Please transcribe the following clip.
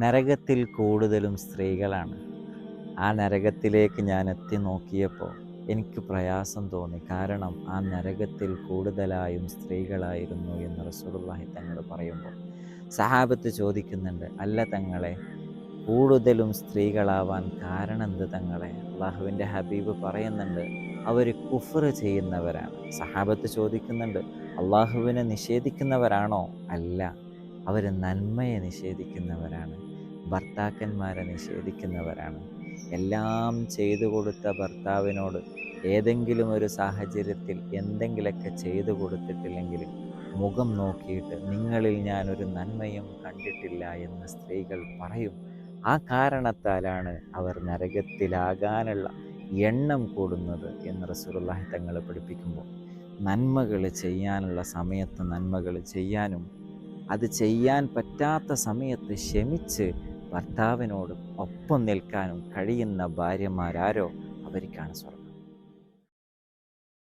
നരകത്തിൽ കൂടുതലും സ്ത്രീകളാണ്. ആ നരകത്തിലേക്ക് ഞാൻ എത്തി നോക്കിയപ്പോൾ എനിക്ക് പ്രയാസം തോന്നി. കാരണം ആ നരകത്തിൽ കൂടുതലായും സ്ത്രീകളായിരുന്നു എന്ന് റസൂലുള്ളാഹി തങ്ങൾ പറയുമ്പോൾ സഹാബത്ത് ചോദിക്കുന്നുണ്ട് അല്ല തങ്ങളെ കൂടുതലും സ്ത്രീകളാവാൻ കാരണം എന്ത് തങ്ങളെ? അള്ളാഹുവിന്റെ ഹബീബ് പറയുന്നുണ്ട് അവർ കുഫർ ചെയ്യുന്നവരാണ്. സഹാബത്ത് ചോദിക്കുന്നുണ്ട് അള്ളാഹുവിനെ നിഷേധിക്കുന്നവരാണോ? അല്ല. അവർ നന്മയെ നിഷേധിക്കുന്നവരാണ്. ഭർത്താക്കന്മാരെ നിഷേധിക്കുന്നവരാണ്. എല്ലാം ചെയ്തു കൊടുത്ത ഭർത്താവിനോട് ഏതെങ്കിലും ഒരു സാഹചര്യത്തിൽ എന്തെങ്കിലുമൊക്കെ ചെയ്തു കൊടുത്തിട്ടില്ലെങ്കിൽ മുഖം നോക്കിയിട്ട് നിങ്ങളിൽ ഞാനൊരു നന്മയും കണ്ടിട്ടില്ല എന്ന് സ്ത്രീകൾ പറയും. ആ കാരണത്താലാണ് അവർ നരകത്തിലാകാനുള്ള എണ്ണം കൂടുന്നത് എന്ന് റസൂലുള്ളാഹി തങ്ങളെ പഠിപ്പിക്കുമ്പോൾ. നന്മകൾ ചെയ്യാനുള്ള സമയത്ത് നന്മകൾ ചെയ്യാനും അത് ചെയ്യാൻ പറ്റാത്ത സമയത്ത് ക്ഷമിച്ച് ഭർത്താവിനോട് ഒപ്പം നിൽക്കാനും കഴിയുന്ന ഭാര്യമാരാരോ അവർക്കാണ് സ്വർഗം.